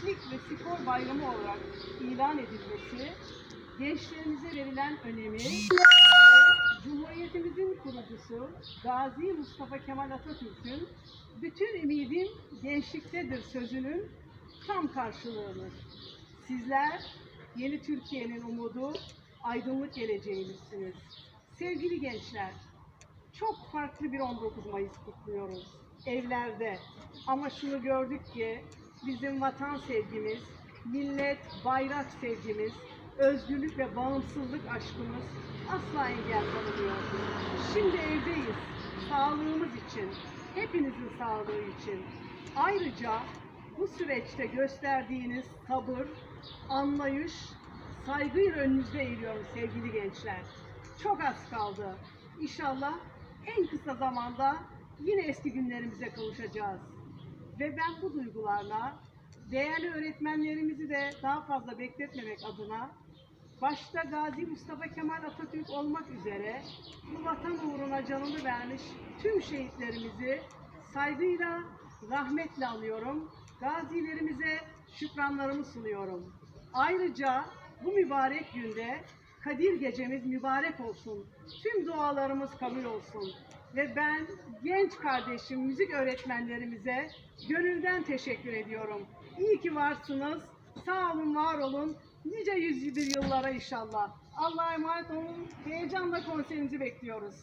Gençlik ve Spor Bayramı olarak ilan edilmesi, gençlerimize verilen önemi ve Cumhuriyetimizin kurucusu Gazi Mustafa Kemal Atatürk'ün bütün ümidim gençliktedir sözünün tam karşılığıdır. Sizler yeni Türkiye'nin umudu, aydınlık geleceğimizsiniz. Sevgili gençler, çok farklı bir 19 Mayıs kutluyoruz. Evlerde. Ama şunu gördük ki bizim vatan sevgimiz, millet, bayrak sevgimiz, özgürlük ve bağımsızlık aşkımız asla engel tanımıyor. Şimdi evdeyiz. Sağlığımız için, hepinizin sağlığı için. Ayrıca bu süreçte gösterdiğiniz sabır, anlayış, saygıyla önünüzde eğiliyorum sevgili gençler. Çok az kaldı. İnşallah en kısa zamanda yine eski günlerimize kavuşacağız. Ve ben bu duygularla değerli öğretmenlerimizi de daha fazla bekletmemek adına başta Gazi Mustafa Kemal Atatürk olmak üzere bu vatan uğruna canını vermiş tüm şehitlerimizi saygıyla, rahmetle anıyorum. Gazilerimize şükranlarımı sunuyorum. Ayrıca bu mübarek günde Kadir gecemiz mübarek olsun. Tüm dualarımız kabul olsun. Ve ben genç kardeşim, müzik öğretmenlerimize gönülden teşekkür ediyorum. İyi ki varsınız. Sağ olun, var olun. Nice yüzyıl yıllara inşallah. Allah'a emanet olun. Heyecanla konserinizi bekliyoruz.